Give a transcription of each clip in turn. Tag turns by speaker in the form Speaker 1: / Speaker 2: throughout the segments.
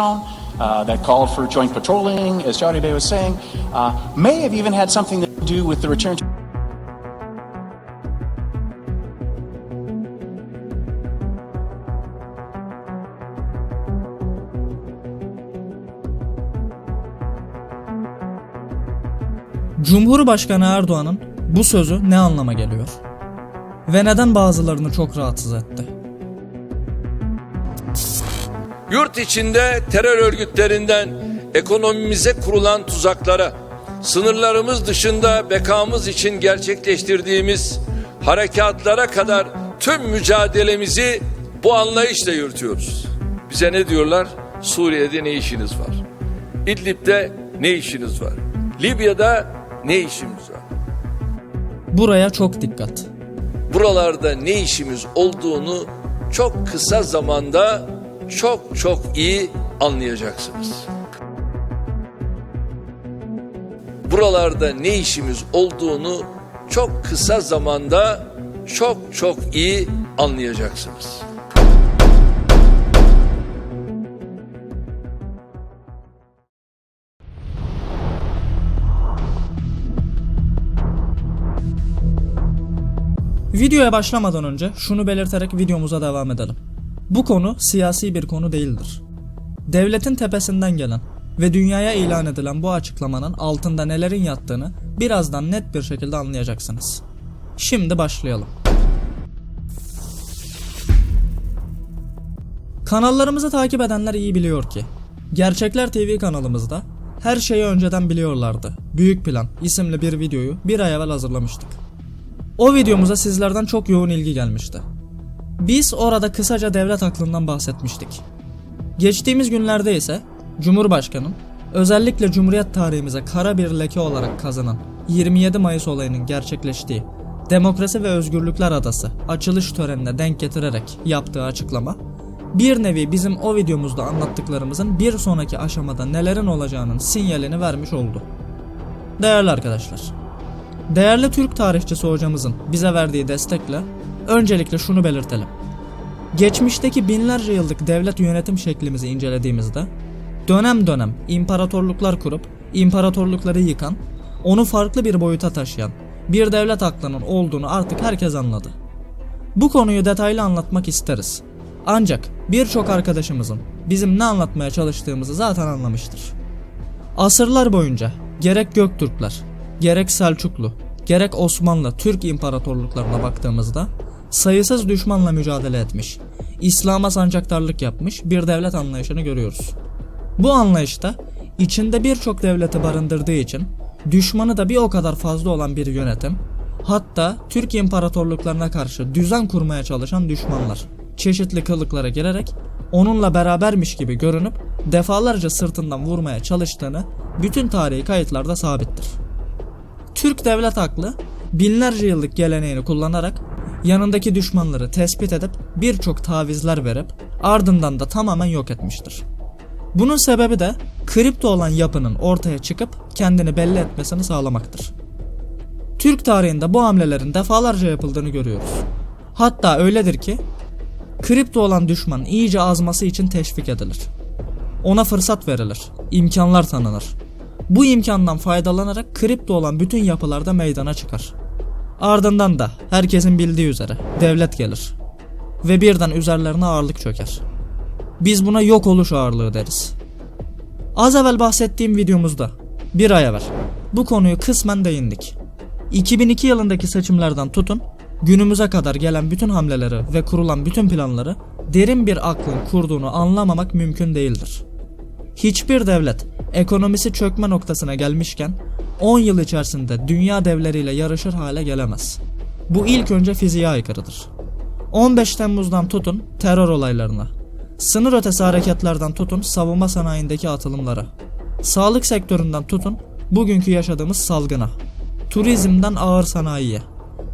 Speaker 1: uh, that called for joint patrolling, as Jody Bey was saying, uh, may have even had something to do with the return to
Speaker 2: Cumhurbaşkanı Erdoğan'ın bu sözü ne anlama geliyor? Ve neden bazılarını çok rahatsız etti?
Speaker 3: Yurt içinde terör örgütlerinden ekonomimize kurulan tuzaklara, sınırlarımız dışında bekamız için gerçekleştirdiğimiz harekatlara kadar tüm mücadelemizi bu anlayışla yürütüyoruz. Bize ne diyorlar? Suriye'de ne işiniz var? İdlib'de ne işiniz var? Libya'da ne işimiz var?
Speaker 2: Buraya çok dikkat.
Speaker 3: buralarda ne işimiz olduğunu çok kısa zamanda çok çok iyi anlayacaksınız. Buralarda ne işimiz olduğunu çok kısa zamanda çok çok iyi anlayacaksınız.
Speaker 2: Videoya başlamadan önce şunu belirterek videomuza devam edelim. Bu konu siyasi bir konu değildir. Devletin tepesinden gelen ve dünyaya ilan edilen bu açıklamanın altında nelerin yattığını birazdan net bir şekilde anlayacaksınız. Şimdi başlayalım. Kanallarımızı takip edenler iyi biliyor ki Gerçekler TV kanalımızda her şeyi önceden biliyorlardı. Büyük Plan isimli bir videoyu bir ay evvel hazırlamıştık. O videomuza sizlerden çok yoğun ilgi gelmişti. Biz orada kısaca devlet aklından bahsetmiştik. Geçtiğimiz günlerde ise Cumhurbaşkanım özellikle Cumhuriyet tarihimize kara bir leke olarak kazanan 27 Mayıs olayının gerçekleştiği Demokrasi ve Özgürlükler Adası açılış törenine denk getirerek yaptığı açıklama bir nevi bizim o videomuzda anlattıklarımızın bir sonraki aşamada nelerin olacağının sinyalini vermiş oldu. Değerli arkadaşlar, Değerli Türk tarihçisi hocamızın bize verdiği destekle öncelikle şunu belirtelim. Geçmişteki binlerce yıllık devlet yönetim şeklimizi incelediğimizde dönem dönem imparatorluklar kurup imparatorlukları yıkan, onu farklı bir boyuta taşıyan bir devlet aklının olduğunu artık herkes anladı. Bu konuyu detaylı anlatmak isteriz. Ancak birçok arkadaşımızın bizim ne anlatmaya çalıştığımızı zaten anlamıştır. Asırlar boyunca gerek Göktürkler, gerek Selçuklu, gerek Osmanlı, Türk imparatorluklarına baktığımızda sayısız düşmanla mücadele etmiş, İslam'a sancaktarlık yapmış bir devlet anlayışını görüyoruz. Bu anlayışta içinde birçok devleti barındırdığı için düşmanı da bir o kadar fazla olan bir yönetim, hatta Türk imparatorluklarına karşı düzen kurmaya çalışan düşmanlar çeşitli kılıklara girerek onunla berabermiş gibi görünüp defalarca sırtından vurmaya çalıştığını bütün tarihi kayıtlarda sabittir. Türk devlet aklı binlerce yıllık geleneğini kullanarak yanındaki düşmanları tespit edip birçok tavizler verip ardından da tamamen yok etmiştir. Bunun sebebi de kripto olan yapının ortaya çıkıp kendini belli etmesini sağlamaktır. Türk tarihinde bu hamlelerin defalarca yapıldığını görüyoruz. Hatta öyledir ki kripto olan düşman iyice azması için teşvik edilir. Ona fırsat verilir, imkanlar tanınır. Bu imkandan faydalanarak kripto olan bütün yapılarda meydana çıkar. Ardından da herkesin bildiği üzere devlet gelir ve birden üzerlerine ağırlık çöker. Biz buna yok oluş ağırlığı deriz. Az evvel bahsettiğim videomuzda bir ay evvel bu konuyu kısmen değindik. 2002 yılındaki seçimlerden tutun günümüze kadar gelen bütün hamleleri ve kurulan bütün planları derin bir aklın kurduğunu anlamamak mümkün değildir. Hiçbir devlet ekonomisi çökme noktasına gelmişken 10 yıl içerisinde dünya devleriyle yarışır hale gelemez. Bu ilk önce fiziğe aykırıdır. 15 Temmuz'dan tutun terör olaylarına, sınır ötesi hareketlerden tutun savunma sanayindeki atılımlara, sağlık sektöründen tutun bugünkü yaşadığımız salgına, turizmden ağır sanayiye,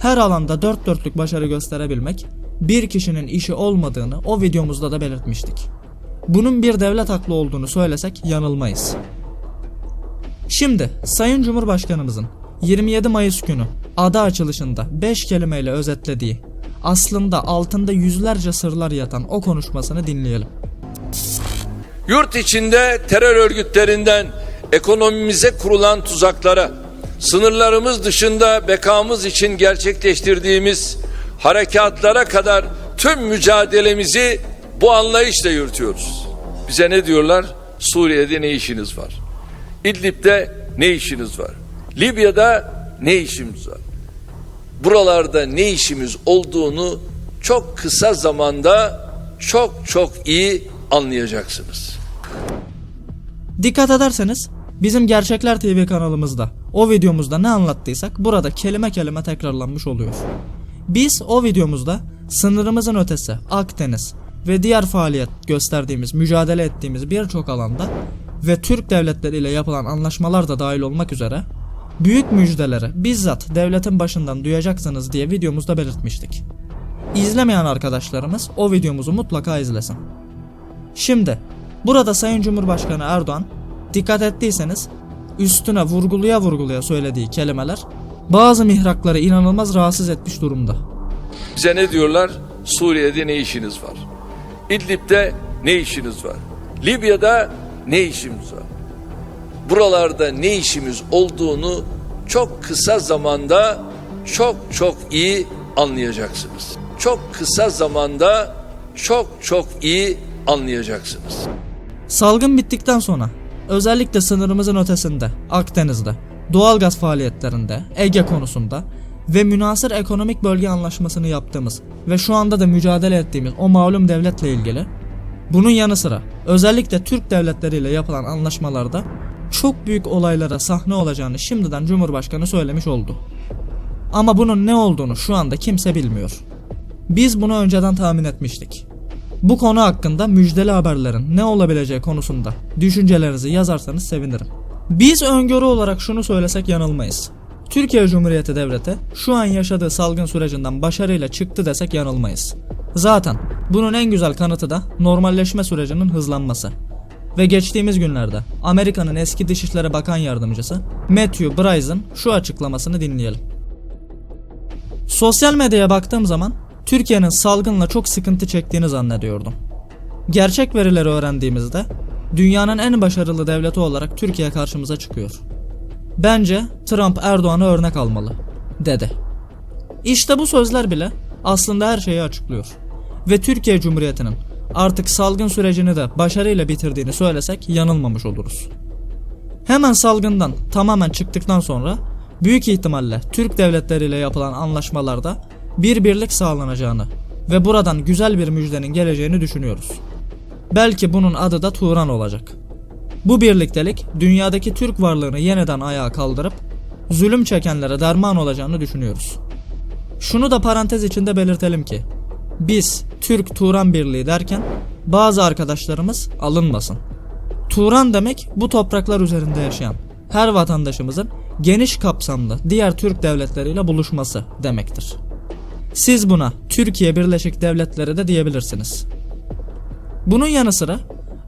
Speaker 2: her alanda dört dörtlük başarı gösterebilmek bir kişinin işi olmadığını o videomuzda da belirtmiştik. Bunun bir devlet haklı olduğunu söylesek yanılmayız. Şimdi Sayın Cumhurbaşkanımızın 27 Mayıs günü ada açılışında 5 kelimeyle özetlediği aslında altında yüzlerce sırlar yatan o konuşmasını dinleyelim.
Speaker 3: Yurt içinde terör örgütlerinden ekonomimize kurulan tuzaklara, sınırlarımız dışında bekamız için gerçekleştirdiğimiz harekatlara kadar tüm mücadelemizi bu anlayışla yürütüyoruz. Bize ne diyorlar? Suriye'de ne işiniz var? İdlib'de ne işiniz var? Libya'da ne işimiz var? Buralarda ne işimiz olduğunu çok kısa zamanda çok çok iyi anlayacaksınız.
Speaker 2: Dikkat ederseniz bizim Gerçekler TV kanalımızda o videomuzda ne anlattıysak burada kelime kelime tekrarlanmış oluyor. Biz o videomuzda sınırımızın ötesi Akdeniz ve diğer faaliyet gösterdiğimiz, mücadele ettiğimiz birçok alanda ve Türk devletleriyle yapılan anlaşmalar da dahil olmak üzere büyük müjdeleri bizzat devletin başından duyacaksınız diye videomuzda belirtmiştik. İzlemeyen arkadaşlarımız o videomuzu mutlaka izlesin. Şimdi burada Sayın Cumhurbaşkanı Erdoğan dikkat ettiyseniz üstüne vurguluya vurguluya söylediği kelimeler bazı mihrakları inanılmaz rahatsız etmiş durumda.
Speaker 3: Bize ne diyorlar? Suriye'de ne işiniz var? İdlib'de ne işiniz var? Libya'da ne işimiz var? Buralarda ne işimiz olduğunu çok kısa zamanda çok çok iyi anlayacaksınız. Çok kısa zamanda çok çok iyi anlayacaksınız.
Speaker 2: Salgın bittikten sonra özellikle sınırımızın ötesinde Akdeniz'de, doğalgaz faaliyetlerinde, Ege konusunda ve münasır ekonomik bölge anlaşmasını yaptığımız ve şu anda da mücadele ettiğimiz o malum devletle ilgili bunun yanı sıra özellikle Türk devletleriyle yapılan anlaşmalarda çok büyük olaylara sahne olacağını şimdiden Cumhurbaşkanı söylemiş oldu. Ama bunun ne olduğunu şu anda kimse bilmiyor. Biz bunu önceden tahmin etmiştik. Bu konu hakkında müjdeli haberlerin ne olabileceği konusunda düşüncelerinizi yazarsanız sevinirim. Biz öngörü olarak şunu söylesek yanılmayız. Türkiye Cumhuriyeti Devleti şu an yaşadığı salgın sürecinden başarıyla çıktı desek yanılmayız. Zaten bunun en güzel kanıtı da normalleşme sürecinin hızlanması. Ve geçtiğimiz günlerde Amerika'nın eski Dışişleri Bakan Yardımcısı Matthew Bryce'ın şu açıklamasını dinleyelim. Sosyal medyaya baktığım zaman Türkiye'nin salgınla çok sıkıntı çektiğini zannediyordum. Gerçek verileri öğrendiğimizde dünyanın en başarılı devleti olarak Türkiye karşımıza çıkıyor. Bence Trump Erdoğan'a örnek almalı, dedi. İşte bu sözler bile aslında her şeyi açıklıyor. Ve Türkiye Cumhuriyeti'nin artık salgın sürecini de başarıyla bitirdiğini söylesek yanılmamış oluruz. Hemen salgından tamamen çıktıktan sonra büyük ihtimalle Türk devletleriyle yapılan anlaşmalarda bir birlik sağlanacağını ve buradan güzel bir müjdenin geleceğini düşünüyoruz. Belki bunun adı da Turan olacak. Bu birliktelik dünyadaki Türk varlığını yeniden ayağa kaldırıp zulüm çekenlere derman olacağını düşünüyoruz. Şunu da parantez içinde belirtelim ki biz Türk Turan Birliği derken bazı arkadaşlarımız alınmasın. Turan demek bu topraklar üzerinde yaşayan her vatandaşımızın geniş kapsamlı diğer Türk devletleriyle buluşması demektir. Siz buna Türkiye Birleşik Devletleri de diyebilirsiniz. Bunun yanı sıra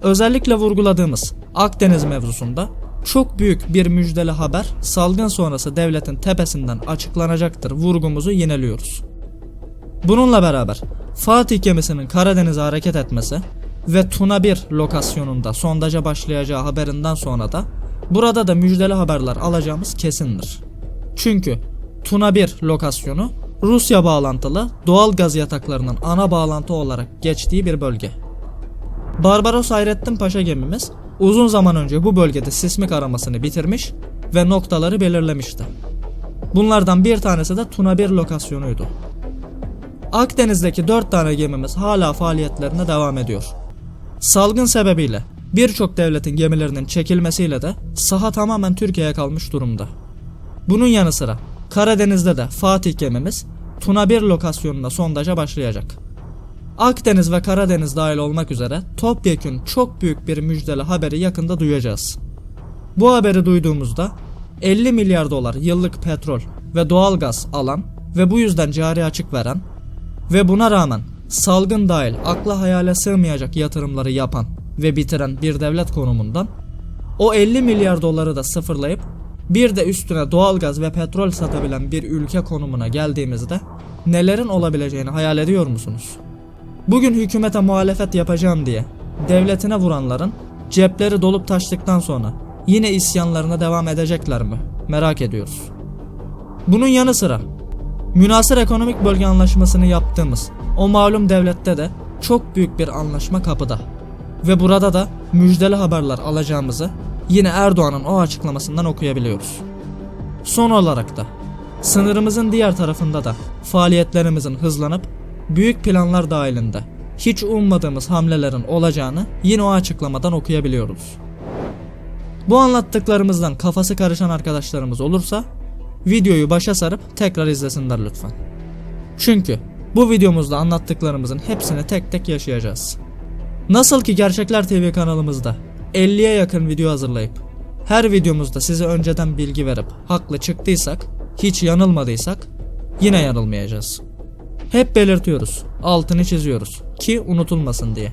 Speaker 2: özellikle vurguladığımız Akdeniz mevzusunda çok büyük bir müjdeli haber salgın sonrası devletin tepesinden açıklanacaktır vurgumuzu yineliyoruz. Bununla beraber Fatih gemisinin Karadeniz'e hareket etmesi ve Tuna 1 lokasyonunda sondaja başlayacağı haberinden sonra da burada da müjdeli haberler alacağımız kesindir. Çünkü Tuna 1 lokasyonu Rusya bağlantılı doğal gaz yataklarının ana bağlantı olarak geçtiği bir bölge. Barbaros Hayrettin Paşa gemimiz uzun zaman önce bu bölgede sismik aramasını bitirmiş ve noktaları belirlemişti. Bunlardan bir tanesi de Tuna 1 lokasyonuydu. Akdeniz'deki 4 tane gemimiz hala faaliyetlerine devam ediyor. Salgın sebebiyle birçok devletin gemilerinin çekilmesiyle de saha tamamen Türkiye'ye kalmış durumda. Bunun yanı sıra Karadeniz'de de Fatih gemimiz Tuna 1 lokasyonuna sondaja başlayacak. Akdeniz ve Karadeniz dahil olmak üzere topyekün çok büyük bir müjdeli haberi yakında duyacağız. Bu haberi duyduğumuzda 50 milyar dolar yıllık petrol ve doğalgaz alan ve bu yüzden cari açık veren ve buna rağmen salgın dahil akla hayale sığmayacak yatırımları yapan ve bitiren bir devlet konumundan o 50 milyar doları da sıfırlayıp bir de üstüne doğalgaz ve petrol satabilen bir ülke konumuna geldiğimizde nelerin olabileceğini hayal ediyor musunuz? Bugün hükümete muhalefet yapacağım diye devletine vuranların cepleri dolup taştıktan sonra yine isyanlarına devam edecekler mi? Merak ediyoruz. Bunun yanı sıra münasır ekonomik bölge anlaşmasını yaptığımız o malum devlette de çok büyük bir anlaşma kapıda. Ve burada da müjdeli haberler alacağımızı yine Erdoğan'ın o açıklamasından okuyabiliyoruz. Son olarak da sınırımızın diğer tarafında da faaliyetlerimizin hızlanıp büyük planlar dahilinde hiç ummadığımız hamlelerin olacağını yine o açıklamadan okuyabiliyoruz. Bu anlattıklarımızdan kafası karışan arkadaşlarımız olursa videoyu başa sarıp tekrar izlesinler lütfen. Çünkü bu videomuzda anlattıklarımızın hepsini tek tek yaşayacağız. Nasıl ki Gerçekler TV kanalımızda 50'ye yakın video hazırlayıp her videomuzda size önceden bilgi verip haklı çıktıysak, hiç yanılmadıysak yine yanılmayacağız. Hep belirtiyoruz, altını çiziyoruz ki unutulmasın diye.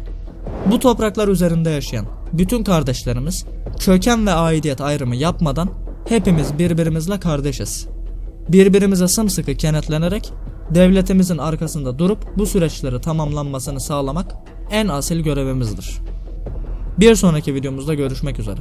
Speaker 2: Bu topraklar üzerinde yaşayan bütün kardeşlerimiz köken ve aidiyet ayrımı yapmadan hepimiz birbirimizle kardeşiz. Birbirimize sımsıkı kenetlenerek devletimizin arkasında durup bu süreçleri tamamlanmasını sağlamak en asil görevimizdir. Bir sonraki videomuzda görüşmek üzere.